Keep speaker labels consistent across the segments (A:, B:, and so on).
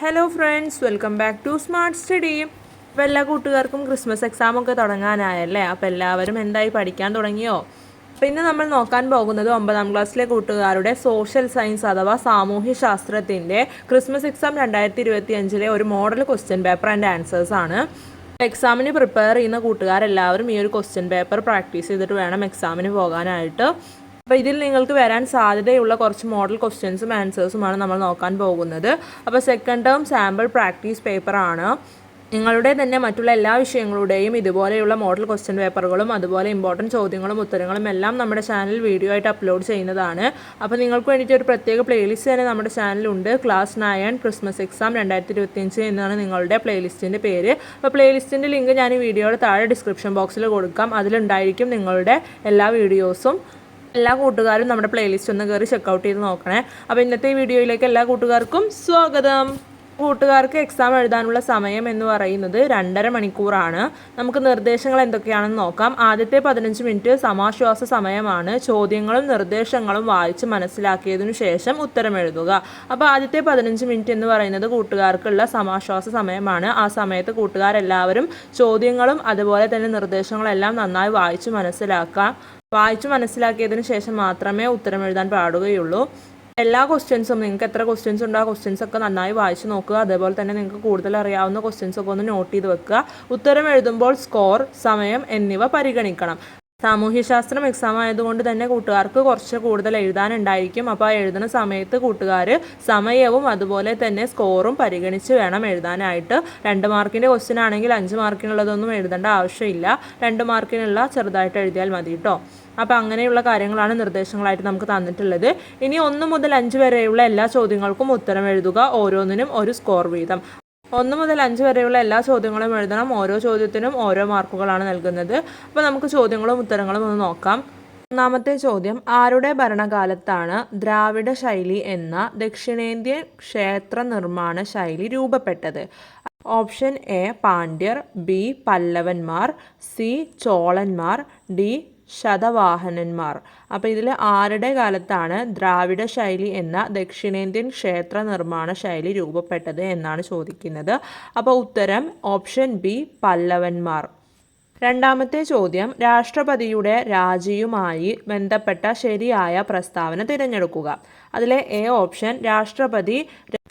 A: Hello friends welcome back to smart study അപ്പോൾ എല്ലാ കൂട്ടുകാർക്കും ക്രിസ്മസ് എക്സാമൊക്കെ തുടങ്ങാനായല്ലേ? അപ്പോൾ എല്ലാവരും എന്തായി പഠിക്കാൻ തുടങ്ങിയോ? അപ്പോൾ ഇന്ന് നമ്മൾ നോക്കാൻ പോകുന്നത് ഒമ്പതാം ക്ലാസ്സിലെ കൂട്ടുകാരുടെ സോഷ്യൽ സയൻസ് അഥവാ സാമൂഹ്യ ശാസ്ത്രത്തിന്റെ ക്രിസ്മസ് എക്സാം രണ്ടായിരത്തി ഇരുപത്തി അഞ്ചിലെ ഒരു model question paper and answers ആണ് എക്സാമിന് പ്രിപ്പയർ ചെയ്യുന്ന കൂട്ടുകാരെല്ലാവരും ഈ ഒരു ക്വസ്റ്റ്യൻ പേപ്പർ പ്രാക്ടീസ് ചെയ്തിട്ട് വേണം എക്സാമിന് പോകാനായിട്ട്. അപ്പോൾ ഇതിൽ നിങ്ങൾക്ക് വരാൻ സാധ്യതയുള്ള കുറച്ച് മോഡൽ ക്വസ്റ്റ്യൻസും ആൻസേഴ്സുമാണ് നമ്മൾ നോക്കാൻ പോകുന്നത്. അപ്പോൾ സെക്കൻഡ് ടേം സാമ്പിൾ പ്രാക്ടീസ് പേപ്പറാണ് നിങ്ങളുടെ തന്നെ മറ്റുള്ള എല്ലാ വിഷയങ്ങളുടെയും ഇതുപോലെയുള്ള മോഡൽ ക്വസ്റ്റ്യൻ പേപ്പറുകളും അതുപോലെ ഇമ്പോർട്ടന്റ് ചോദ്യങ്ങളും ഉത്തരങ്ങളും എല്ലാം നമ്മുടെ ചാനൽ വീഡിയോ ആയിട്ട് അപ്ലോഡ് ചെയ്യുന്നതാണ്. അപ്പോൾ നിങ്ങൾക്ക് വേണ്ടിയിട്ട് ഒരു പ്രത്യേക പ്ലേലിസ്റ്റ് തന്നെ നമ്മുടെ ചാനലുണ്ട് ക്ലാസ് നയൻ ക്രിസ്മസ് എക്സാം രണ്ടായിരത്തി ഇരുപത്തിയഞ്ച് എന്നാണ് നിങ്ങളുടെ പ്ലേലിസ്റ്റിന്റെ പേര്. അപ്പോൾ പ്ലേലിസ്റ്റിന്റെ ലിങ്ക് ഞാൻ ഈ വീഡിയോയുടെ താഴെ ഡിസ്ക്രിപ്ഷൻ ബോക്സിൽ കൊടുക്കാം. അതിലുണ്ടായിരിക്കും നിങ്ങളുടെ എല്ലാ വീഡിയോസും എല്ലാ കൂട്ടുകാരും നമ്മുടെ പ്ലേലിസ്റ്റ് ഒന്ന് കയറി ചെക്കൗട്ട് ചെയ്ത് നോക്കണേ. അപ്പോൾ ഇന്നത്തെ വീഡിയോയിലേക്ക് എല്ലാ കൂട്ടുകാർക്കും സ്വാഗതം. കൂട്ടുകാർക്ക് എക്സാം എഴുതാനുള്ള സമയം എന്ന് പറയുന്നത് രണ്ടര മണിക്കൂറാണ്. നമുക്ക് നിർദ്ദേശങ്ങൾ എന്തൊക്കെയാണെന്ന് നോക്കാം. ആദ്യത്തെ പതിനഞ്ച് മിനിറ്റ് സമാശ്വാസ സമയമാണ്. ചോദ്യങ്ങളും നിർദ്ദേശങ്ങളും വായിച്ച് മനസ്സിലാക്കിയതിനു ശേഷം ഉത്തരം എഴുതുക. അപ്പോൾ ആദ്യത്തെ പതിനഞ്ച് മിനിറ്റ് എന്ന് പറയുന്നത് കൂട്ടുകാർക്കുള്ള സമാശ്വാസ സമയമാണ്. ആ സമയത്ത് കൂട്ടുകാരെല്ലാവരും ചോദ്യങ്ങളും അതുപോലെ തന്നെ നിർദ്ദേശങ്ങളെല്ലാം നന്നായി വായിച്ച് മനസ്സിലാക്കാം. വായിച്ചു മനസ്സിലാക്കിയതിന് ശേഷം മാത്രമേ ഉത്തരം എഴുതാൻ പാടുകയുള്ളൂ. എല്ലാ ക്വസ്റ്റ്യൻസും നിങ്ങൾക്ക് എത്ര ക്വസ്റ്റ്യൻസ് ഉണ്ടോ ആ ക്വസ്റ്റ്യൻസ് ഒക്കെ നന്നായി വായിച്ച് നോക്കുക. അതേപോലെ തന്നെ നിങ്ങൾക്ക് കൂടുതൽ അറിയാവുന്ന ക്വസ്റ്റ്യൻസ് ഒക്കെ ഒന്ന് നോട്ട് ചെയ്ത് വെക്കുക. ഉത്തരം എഴുതുമ്പോൾ സ്കോർ സമയം എന്നിവ പരിഗണിക്കണം. സാമൂഹ്യശാസ്ത്രം എക്സാം ആയതുകൊണ്ട് തന്നെ കൂട്ടുകാർക്ക് കുറച്ച് കൂടുതൽ എഴുതാനുണ്ടായിരിക്കും. അപ്പോൾ ആ എഴുതുന്ന സമയത്ത് കൂട്ടുകാർ സമയവും അതുപോലെ തന്നെ സ്കോറും പരിഗണിച്ച് വേണം എഴുതാനായിട്ട്. രണ്ട് മാർക്കിന്റെ ക്വസ്റ്റ്യൻ ആണെങ്കിൽ അഞ്ച് മാർക്കിനുള്ളതൊന്നും എഴുതേണ്ട ആവശ്യമില്ല. രണ്ട് മാർക്കിനുള്ള ചെറുതായിട്ട് എഴുതിയാൽ മതി കേട്ടോ അപ്പോൾ അങ്ങനെയുള്ള കാര്യങ്ങളാണ് നിർദ്ദേശങ്ങളായിട്ട് നമുക്ക് തന്നിട്ടുള്ളത്. ഇനി ഒന്ന് മുതൽ അഞ്ച് വരെയുള്ള എല്ലാ ചോദ്യങ്ങൾക്കും ഉത്തരം എഴുതുക. ഓരോന്നിനും ഒരു സ്കോർ വീതം. ഒന്ന് മുതൽ അഞ്ച് വരെയുള്ള എല്ലാ ചോദ്യങ്ങളും എഴുതണം. ഓരോ ചോദ്യത്തിനും ഓരോ മാർക്കുകളാണ് നൽകുന്നത്. അപ്പോൾ നമുക്ക് ചോദ്യങ്ങളും ഉത്തരങ്ങളും ഒന്ന് നോക്കാം. ഒന്നാമത്തെ ചോദ്യം ആരുടെ ഭരണകാലത്താണ് ദ്രാവിഡ ശൈലി എന്ന ദക്ഷിണേന്ത്യൻ ക്ഷേത്ര നിർമ്മാണ ശൈലി രൂപപ്പെട്ടത്? ഓപ്ഷൻ എ പാണ്ഡ്യർ ബി പല്ലവന്മാർ സി ചോളന്മാർ ഡി ശതവാഹനന്മാർ. അപ്പോൾ ഇതിൽ ആരുടെ കാലത്താണ് ദ്രാവിഡ ശൈലി എന്ന ദക്ഷിണേന്ത്യൻ ക്ഷേത്ര നിർമ്മാണ ശൈലി രൂപപ്പെട്ടത് എന്നാണ് ചോദിക്കുന്നത്. അപ്പോൾ ഉത്തരം ഓപ്ഷൻ ബി പല്ലവന്മാർ. രണ്ടാമത്തെ ചോദ്യം രാഷ്ട്രപതിയുടെ രാജിയുമായി ബന്ധപ്പെട്ട ശരിയായ പ്രസ്താവന തിരഞ്ഞെടുക്കുക. അതിലെ എ ഓപ്ഷൻ രാഷ്ട്രപതി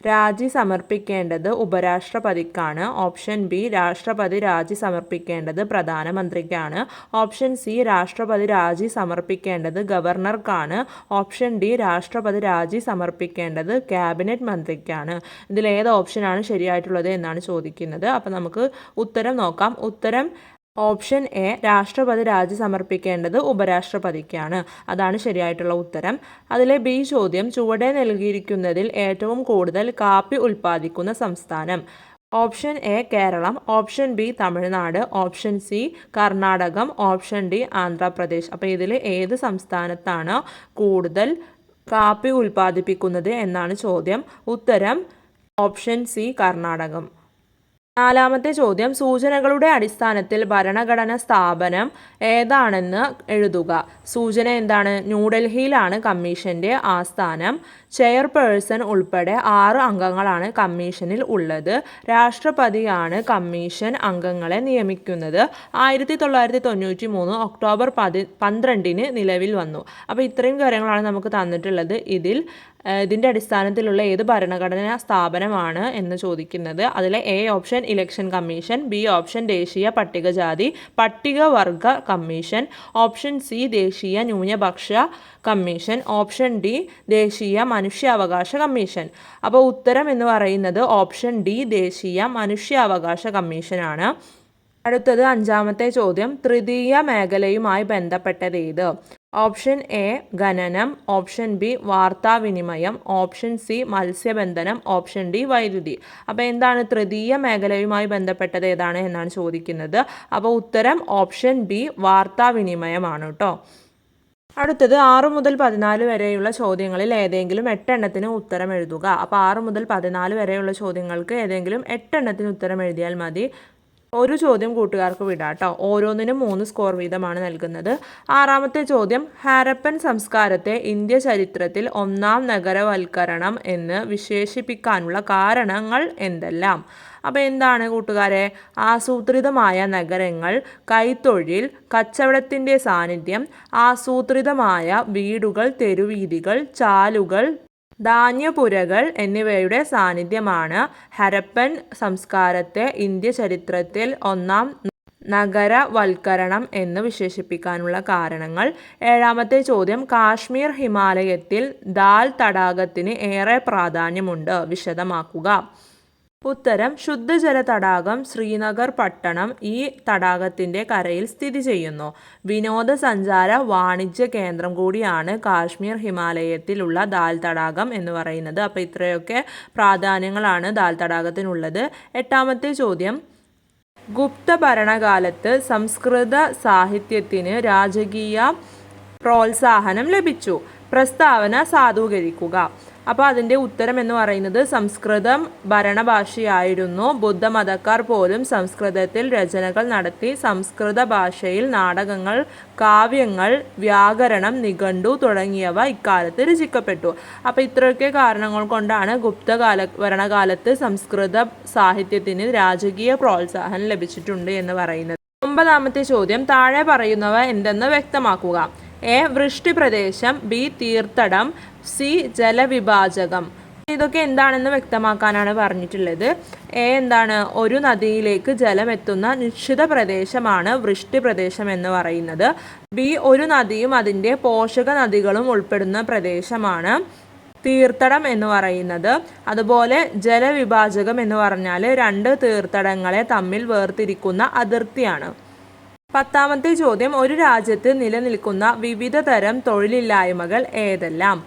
A: രാജി സമർപ്പിക്കേണ്ടത് ഉപരാഷ്ട്രപതിക്കാണ്. ഓപ്ഷൻ ബി രാഷ്ട്രപതി രാജി സമർപ്പിക്കേണ്ടത് പ്രധാനമന്ത്രിക്കാണ്. ഓപ്ഷൻ സി രാഷ്ട്രപതി രാജി സമർപ്പിക്കേണ്ടത് ഗവർണർക്കാണ്. ഓപ്ഷൻ ഡി രാഷ്ട്രപതി രാജി സമർപ്പിക്കേണ്ടത് ക്യാബിനറ്റ് മന്ത്രിക്കാണ്. ഇതിൽ ഏത് ഓപ്ഷനാണ് ശരിയായിട്ടുള്ളത് എന്നാണ് ചോദിക്കുന്നത്. അപ്പോൾ നമുക്ക് ഉത്തരം നോക്കാം. ഉത്തരം ഓപ്ഷൻ എ രാഷ്ട്രപതി രാജി സമർപ്പിക്കേണ്ടത് ഉപരാഷ്ട്രപതിക്കാണ്. അതാണ് ശരിയായിട്ടുള്ള ഉത്തരം. അതിലെ ബി ചോദ്യം ചുവടെ നൽകിയിരിക്കുന്നതിൽ ഏറ്റവും കൂടുതൽ കാപ്പി ഉൽപ്പാദിക്കുന്ന സംസ്ഥാനം. Option A Keralam. Option B Tamil Nadu. Option C Karnatakam. Option D Andhra Pradesh. അപ്പോൾ ഇതിൽ ഏത് സംസ്ഥാനത്താണ് കൂടുതൽ കാപ്പി ഉൽപ്പാദിപ്പിക്കുന്നത് എന്നാണ് ചോദ്യം. ഉത്തരം ഓപ്ഷൻ സി കർണാടകം. നാലാമത്തെ ചോദ്യം സൂചനകളുടെ അടിസ്ഥാനത്തിൽ ഭരണഘടന സ്ഥാപനം ഏതാണെന്ന് എഴുതുക. സൂചന എന്താണ്? ന്യൂഡൽഹിയിലാണ് കമ്മീഷന്റെ ആസ്ഥാനം. ചെയർപേഴ്സൺ ഉൾപ്പെടെ ആറ് അംഗങ്ങളാണ് കമ്മീഷനിൽ ഉള്ളത്. രാഷ്ട്രപതിയാണ് കമ്മീഷൻ അംഗങ്ങളെ നിയമിക്കുന്നത്. ആയിരത്തി തൊള്ളായിരത്തി തൊണ്ണൂറ്റി മൂന്ന് ഒക്ടോബർ പതി പന്ത്രണ്ടിന് നിലവിൽ വന്നു. അപ്പോൾ ഇത്രയും കാര്യങ്ങളാണ് നമുക്ക് തന്നിട്ടുള്ളത്. ഇതിൽ ഇതിന്റെ അടിസ്ഥാനത്തിലുള്ള ഏത് ഭരണഘടനാ സ്ഥാപനമാണ് എന്ന് ചോദിക്കുന്നത്. അതിലെ A option election commission B option ദേശീയ പട്ടികജാതി പട്ടികവർഗ കമ്മീഷൻ ഓപ്ഷൻ സി ദേശീയ ന്യൂനപക്ഷ കമ്മീഷൻ ഓപ്ഷൻ ഡി ദേശീയ മനുഷ്യാവകാശ കമ്മീഷൻ അപ്പോൾ ഉത്തരം എന്ന് പറയുന്നത് ഓപ്ഷൻ ഡി ദേശീയ മനുഷ്യാവകാശ കമ്മീഷനാണ് അടുത്തത് അഞ്ചാമത്തെ ചോദ്യം തൃതീയ മേഖലയുമായി ബന്ധപ്പെട്ടത് ഏത്? ഓപ്ഷൻ എ ഖനനം. ഓപ്ഷൻ ബി വാർത്താവിനിമയം. ഓപ്ഷൻ സി മത്സ്യബന്ധനം. ഓപ്ഷൻ ഡി വൈദ്യുതി. അപ്പോൾ എന്താണ് തൃതീയ മേഖലയുമായി ബന്ധപ്പെട്ടത് ഏതാണ് എന്നാണ് ചോദിക്കുന്നത്. അപ്പോൾ ഉത്തരം ഓപ്ഷൻ ബി വാർത്താവിനിമയമാണ് കേട്ടോ അടുത്തത് ആറ് മുതൽ പതിനാല് വരെയുള്ള ചോദ്യങ്ങളിൽ ഏതെങ്കിലും എട്ടെണ്ണത്തിന് ഉത്തരം എഴുതുക. അപ്പോൾ ആറ് മുതൽ പതിനാല് വരെയുള്ള ചോദ്യങ്ങൾക്ക് ഏതെങ്കിലും എട്ടെണ്ണത്തിന് ഉത്തരം എഴുതിയാൽ മതി. ഒരു ചോദ്യം കൂട്ടുകാർക്ക് വിടാം കേട്ടോ. ഓരോന്നിനും മൂന്ന് സ്കോർ വീതമാണ് നൽകുന്നത്. ആറാമത്തെ ചോദ്യം ഹാരപ്പൻ സംസ്കാരത്തെ ഇന്ത്യ ചരിത്രത്തിൽ ഒന്നാം നഗരവൽക്കരണം എന്ന് വിശേഷിപ്പിക്കാനുള്ള കാരണങ്ങൾ എന്തെല്ലാം? അപ്പോൾ എന്താണ് കൂട്ടുകാരെ? ആസൂത്രിതമായ നഗരങ്ങൾ കൈത്തൊഴിൽ കച്ചവടത്തിന്റെ സാന്നിധ്യം ആസൂത്രിതമായ വീടുകൾ തെരുവീതികൾ ചാലുകൾ ധാന്യപുരകൾ എന്നിവയുടെ സാന്നിധ്യമാണ് ഹരപ്പൻ സംസ്കാരത്തെ ഇന്ത്യ ചരിത്രത്തിൽ ഒന്നാം നഗരവൽക്കരണം എന്ന് വിശേഷിപ്പിക്കാനുള്ള കാരണങ്ങൾ. ഏഴാമത്തെ ചോദ്യം കാശ്മീർ ഹിമാലയത്തിൽ ദാൽ തടാകത്തിന് ഏറെ പ്രാധാന്യമുണ്ട്. വിശദമാക്കുക. ഉത്തരം ശുദ്ധജല തടാകം ശ്രീനഗർ പട്ടണം ഈ തടാകത്തിന്റെ കരയിൽ സ്ഥിതി ചെയ്യുന്നു. വിനോദസഞ്ചാര വാണിജ്യ കേന്ദ്രം കൂടിയാണ് കാശ്മീർ ഹിമാലയത്തിലുള്ള ദാൽ തടാകം എന്ന് പറയുന്നത്. അപ്പോൾ ഇത്രയൊക്കെ പ്രാധാന്യങ്ങളാണ് ദാൽ തടാകത്തിനുള്ളത്. എട്ടാമത്തെ ചോദ്യം. ഗുപ്ത ഭരണകാലത്ത് സംസ്കൃത സാഹിത്യത്തിന് രാജകീയ പ്രോത്സാഹനം ലഭിച്ചു. പ്രസ്താവന സാധൂകരിക്കുക. അപ്പോൾ അതിന്റെ ഉത്തരം എന്ന് പറയുന്നത് സംസ്കൃതം ഭരണഭാഷയായിരുന്നു. ബുദ്ധമതക്കാർ പോലും സംസ്കൃതത്തിൽ രചനകൾ നടത്തി സംസ്കൃത ഭാഷയിൽ നാടകങ്ങൾ കാവ്യങ്ങൾ വ്യാകരണം നിഘണ്ടു തുടങ്ങിയവ ഇക്കാലത്ത് രചിക്കപ്പെട്ടു. അപ്പോൾ ഇത്രയൊക്കെ കാരണങ്ങൾ കൊണ്ടാണ് ഗുപ്തകാല ഭരണകാലത്ത് സംസ്കൃത സാഹിത്യത്തിന് രാജകീയ പ്രോത്സാഹനം ലഭിച്ചിട്ടുണ്ട് എന്ന് പറയുന്നത്. ഒമ്പതാമത്തെ ചോദ്യം താഴെ പറയുന്നവ എന്തെന്ന് വ്യക്തമാക്കുക. എ. വൃഷ്ടിപ്രദേശം ബി. തീർത്ഥടം സി. ജലവിഭാജകം. ഇതൊക്കെ എന്താണെന്ന് വ്യക്തമാക്കാനാണ് പറഞ്ഞിട്ടുള്ളത്. എ എന്താണ്? ഒരു നദിയിലേക്ക് ജലം എത്തുന്ന നിശ്ചിത പ്രദേശമാണ് വൃഷ്ടി പ്രദേശം എന്ന് പറയുന്നത്. ബി ഒരു നദിയും അതിന്റെ പോഷക നദികളും ഉൾപ്പെടുന്ന പ്രദേശമാണ് തീർത്ഥടം എന്ന് പറയുന്നത്. അതുപോലെ ജലവിഭാജകം എന്ന് പറഞ്ഞാൽ രണ്ട് തീർത്ഥടങ്ങളെ തമ്മിൽ വേർതിരിക്കുന്ന അതിർത്തിയാണ്. പത്താമത്തെ ചോദ്യം ഒരു രാജ്യത്ത് നിലനിൽക്കുന്ന വിവിധ തരം തൊഴിലില്ലായ്മകൾ ഏതെല്ലാം?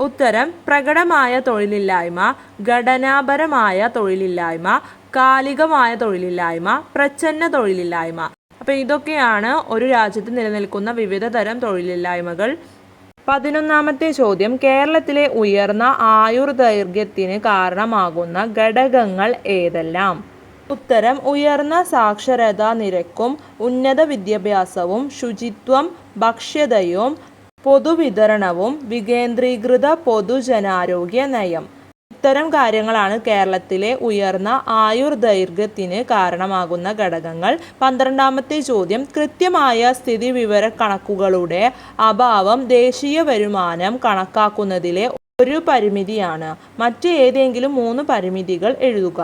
A: ഉത്തരം പ്രകടമായ തൊഴിലില്ലായ്മ ഘടനാപരമായ തൊഴിലില്ലായ്മ കാലികമായ തൊഴിലില്ലായ്മ പ്രച്ഛന്ന തൊഴിലില്ലായ്മ. അപ്പോൾ ഇതൊക്കെയാണ് ഒരു രാജ്യത്ത് നിലനിൽക്കുന്ന വിവിധ തരം തൊഴിലില്ലായ്മകൾ. പതിനൊന്നാമത്തെ ചോദ്യം കേരളത്തിലെ ഉയർന്ന ആയുർദൈർഘ്യത്തിന് കാരണമാകുന്ന ഘടകങ്ങൾ ഏതെല്ലാം? ഉത്തരം ഉയർന്ന സാക്ഷരതാ നിരക്കും ഉന്നത വിദ്യാഭ്യാസവും ശുചിത്വം ഭക്ഷ്യതയും പൊതുവിതരണവും വികേന്ദ്രീകൃത പൊതുജനാരോഗ്യ നയം. ഇത്തരം കാര്യങ്ങളാണ് കേരളത്തിലെ ഉയർന്ന ആയുർദൈർഘ്യത്തിന് കാരണമാകുന്ന ഘടകങ്ങൾ. പന്ത്രണ്ടാമത്തെ ചോദ്യം കൃത്യമായ സ്ഥിതിവിവര കണക്കുകളുടെ അഭാവം ദേശീയ വരുമാനം കണക്കാക്കുന്നതിലെ ഒരു പരിമിതിയാണ്. മറ്റ് ഏതെങ്കിലും മൂന്ന് പരിമിതികൾ എഴുതുക.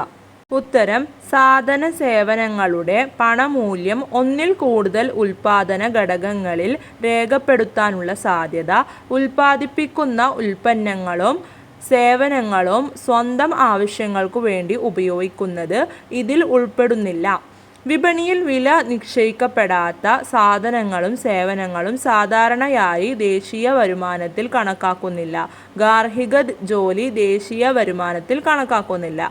A: ഉത്തരം സാധന സേവനങ്ങളുടെ പണമൂല്യം ഒന്നിൽ കൂടുതൽ ഉൽപാദന ഘടകങ്ങളിൽ രേഖപ്പെടുത്താനുള്ള സാധ്യത ഉൽപ്പാദിപ്പിക്കുന്ന ഉൽപ്പന്നങ്ങളും സേവനങ്ങളും സ്വന്തം ആവശ്യങ്ങൾക്കു വേണ്ടി ഉപയോഗിക്കുന്നത് ഇതിൽ ഉൾപ്പെടുന്നില്ല. വിപണിയിൽ വില നിശ്ചയിക്കപ്പെടാത്ത സാധനങ്ങളും സേവനങ്ങളും സാധാരണയായി ദേശീയ വരുമാനത്തിൽ കണക്കാക്കുന്നില്ല. ഗാർഹിക ജോലി ദേശീയ വരുമാനത്തിൽ കണക്കാക്കുന്നില്ല.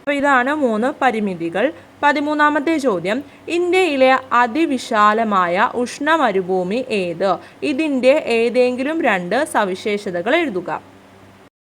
A: അപ്പോൾ ഇതാണ് മൂന്ന് പരിമിതികൾ. പതിമൂന്നാമത്തെ ചോദ്യം ഇന്ത്യയിലെ അതിവിശാലമായ ഉഷ്ണമരുഭൂമി ഏത്? ഇതിന്റെ ഏതെങ്കിലും രണ്ട് സവിശേഷതകൾ എഴുതുക.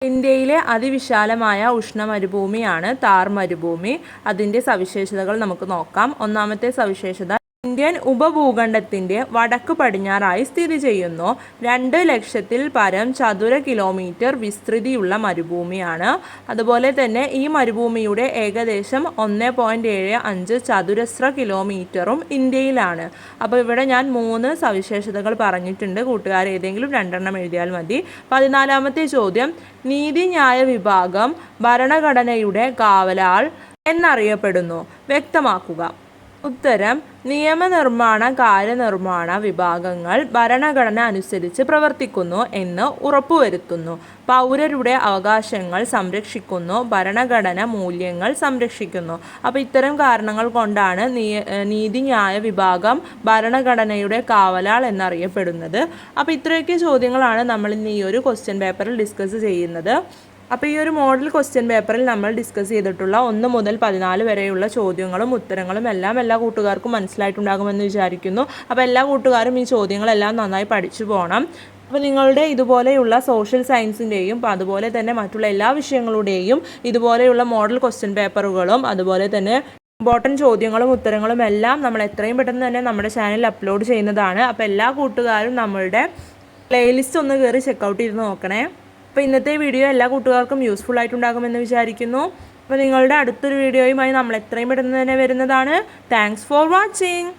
A: ഇന്ത്യയിലെ അതിവിശാലമായ ഉഷ്ണമരുഭൂമിയാണ് താർ മരുഭൂമി അതിന്റെ സവിശേഷതകൾ നമുക്ക് നോക്കാം. ഒന്നാമത്തെ സവിശേഷത ഇന്ത്യൻ ഉപഭൂഖണ്ഡത്തിന്റെ വടക്ക് പടിഞ്ഞാറായി സ്ഥിതി ചെയ്യുന്നു. രണ്ട് ലക്ഷത്തിൽ പരം ചതുര കിലോമീറ്റർ വിസ്തൃതിയുള്ള മരുഭൂമിയാണ്. അതുപോലെ തന്നെ ഈ മരുഭൂമിയുടെ ഏകദേശം ഒന്ന് പോയിന്റ് ഏഴ് അഞ്ച് ചതുരശ്ര കിലോമീറ്ററും ഇന്ത്യയിലാണ്. അപ്പോൾ ഇവിടെ ഞാൻ മൂന്ന് സവിശേഷതകൾ പറഞ്ഞിട്ടുണ്ട്. കൂട്ടുകാർ ഏതെങ്കിലും രണ്ടെണ്ണം എഴുതിയാൽ മതി. പതിനാലാമത്തെ ചോദ്യം നീതിന്യായ വിഭാഗം ഭരണഘടനയുടെ കാവലാൾ എന്നറിയപ്പെടുന്നു. വ്യക്തമാക്കുക. ഉത്തരം നിയമനിർമ്മാണ കാര്യനിർമ്മാണ വിഭാഗങ്ങൾ ഭരണഘടന അനുസരിച്ച് പ്രവർത്തിക്കുന്നു എന്ന് ഉറപ്പുവരുത്തുന്നു. പൗരരുടെ അവകാശങ്ങൾ സംരക്ഷിക്കുന്നു ഭരണഘടന മൂല്യങ്ങൾ സംരക്ഷിക്കുന്നു. അപ്പോൾ ഇത്തരം കാരണങ്ങൾ കൊണ്ടാണ് നീതിന്യായ വിഭാഗം ഭരണഘടനയുടെ കാവലാൾ എന്നറിയപ്പെടുന്നത്. അപ്പോൾ ഇത്രയൊക്കെ ചോദ്യങ്ങളാണ് നമ്മൾ ഇന്ന് ഈ ഒരു ക്വസ്റ്റ്യൻ പേപ്പറിൽ ഡിസ്കസ് ചെയ്യുന്നത്. അപ്പോൾ ഈ ഒരു മോഡൽ ക്വസ്റ്റ്യൻ പേപ്പറിൽ നമ്മൾ ഡിസ്കസ് ചെയ്തിട്ടുള്ള ഒന്ന് മുതൽ പതിനാല് വരെയുള്ള ചോദ്യങ്ങളും ഉത്തരങ്ങളും എല്ലാം എല്ലാ കൂട്ടുകാർക്കും മനസ്സിലായിട്ടുണ്ടാകുമെന്ന് വിചാരിക്കുന്നു. അപ്പോൾ എല്ലാ കൂട്ടുകാരും ഈ ചോദ്യങ്ങളെല്ലാം നന്നായി പഠിച്ചു പോകണം അപ്പോൾ നിങ്ങളുടെ ഇതുപോലെയുള്ള സോഷ്യൽ സയൻസിന്റെയും അതുപോലെ തന്നെ മറ്റുള്ള എല്ലാ വിഷയങ്ങളുടെയും ഇതുപോലെയുള്ള മോഡൽ ക്വസ്റ്റ്യൻ പേപ്പറുകളും അതുപോലെ തന്നെ ഇമ്പോർട്ടന്റ് ചോദ്യങ്ങളും ഉത്തരങ്ങളും എല്ലാം നമ്മൾ എത്രയും പെട്ടെന്ന് തന്നെ നമ്മുടെ ചാനലിൽ അപ്ലോഡ് ചെയ്യുന്നതാണ്. അപ്പോൾ എല്ലാ കൂട്ടുകാരും നമ്മളുടെ പ്ലേലിസ്റ്റ് ഒന്ന് കയറി ചെക്കൗട്ട് ചെയ്ത് നോക്കണേ. അപ്പോൾ ഇന്നത്തെ വീഡിയോ എല്ലാ കൂട്ടുകാർക്കും യൂസ്ഫുൾ ആയിട്ടുണ്ടാകുമെന്ന് വിചാരിക്കുന്നു. അപ്പോൾ നിങ്ങളുടെ അടുത്തൊരു വീഡിയോയുമായി നമ്മൾ എത്രയും പെട്ടെന്ന് തന്നെ വരുന്നതാണ്. Thanks for watching